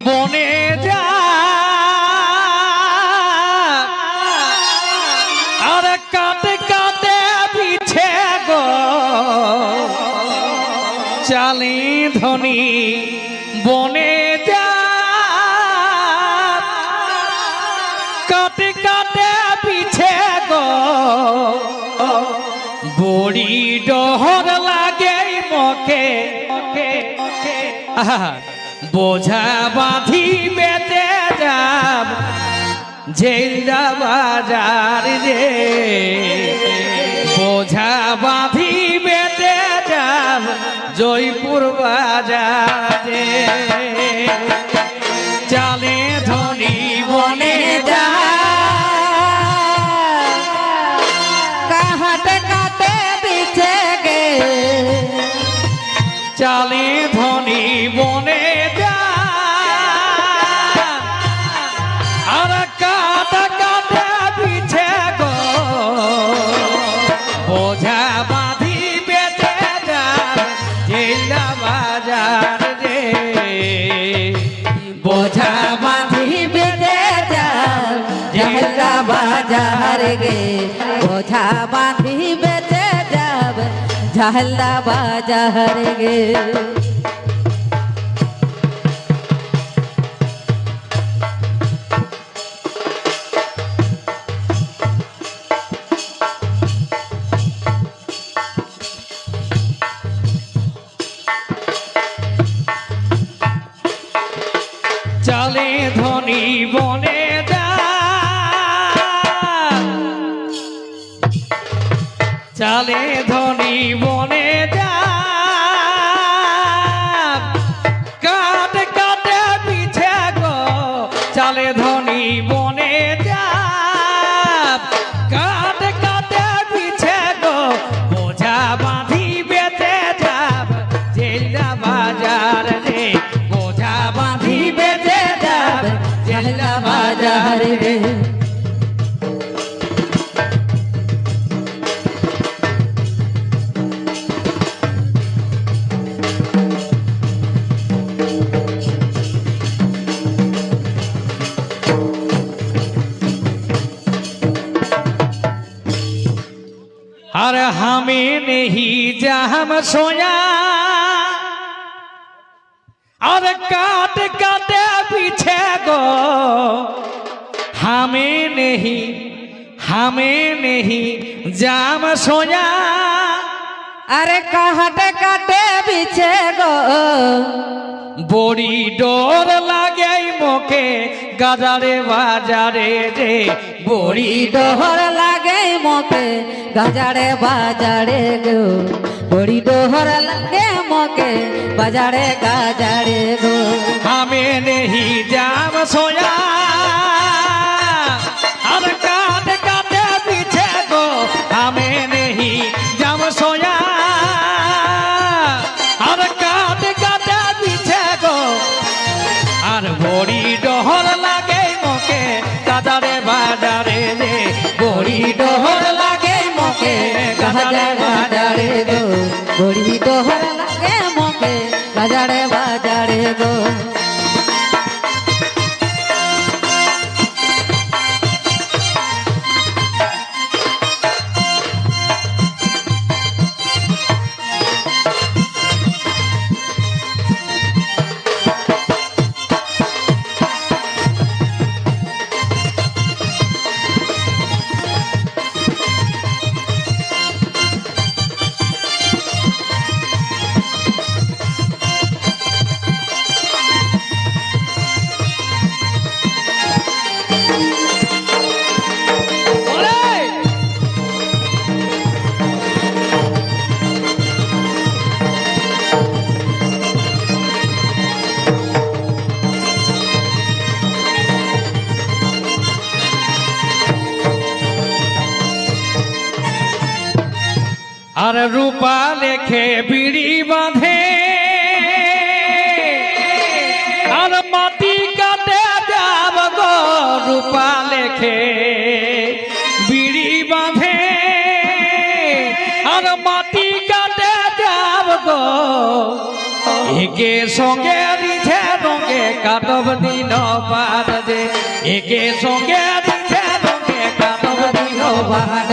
বনে যা। আর কাটে কাটে পিছে গো। চালি ধনি বনে যা। কাটে কাটে পিছে গো। বড়ি ডহর লাগে মকে। আহা, বোঝা বাঁধি বেতে যাব জেলা বাজার রে বোঝা বাঁধি বেতে যাব জয়পুর বাজারে বাজার রে বোঝা বাঁধি বাঁধি বেঁধে যাব জহলা বাজার গে বোঝা বাঁধি বেঁধে যাব জহলা বাজার গে চালে ধনী মনে যা। কাট কাটে পিছে গো চালে और हमें नहीं जहम सोया और काट काटे पीछे गो हमें नहीं हमें नहीं जाम सोया अरे काट काटे पीछे गो बोरी डोर মুখে গাজারে বাজারে রে বড়ি ডহর লাগে মতে, গাজারে বাজারে গো। বড়ি ডহর লাগে মকে বাজারে গাজারে গো। আমি নেহি যাব সোয়া গো দোহরা লাগে। আর রূপা লেখে বিড়ি বাঁধে। আর মাটি কাটে যাব গো, রূপা লেখে বিড়ি বাঁধে। আর মাটি কাটে যাব গো, একে সঙ্গে রিঝে রঙে, কাটব দিন পাত যে একে সঙ্গে দিছে রঙে, কাটব দিন পাত বাহার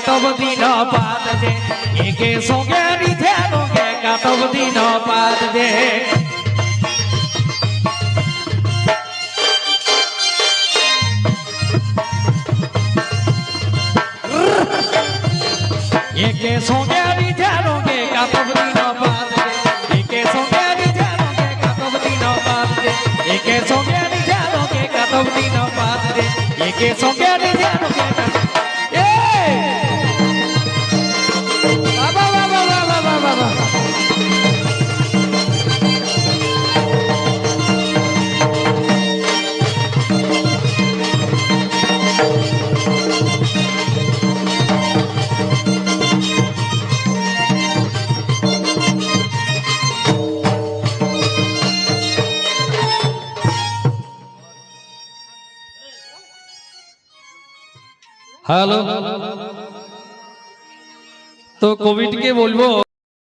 কাটব দিন পাত যে একে সঙ্গে দিছে রঙে কাটব দিন পাত যে একে সঙ্গে দিছে রঙে কাটব দিন পাত যে একে সঙ্গে দিছে রঙে কাটব দিন পাত যে একে সঙ্গে দিছে রঙে কাটব দিন একে সঙ্গে দিছে রঙে হ্যালো? তো কোভিডকে বলব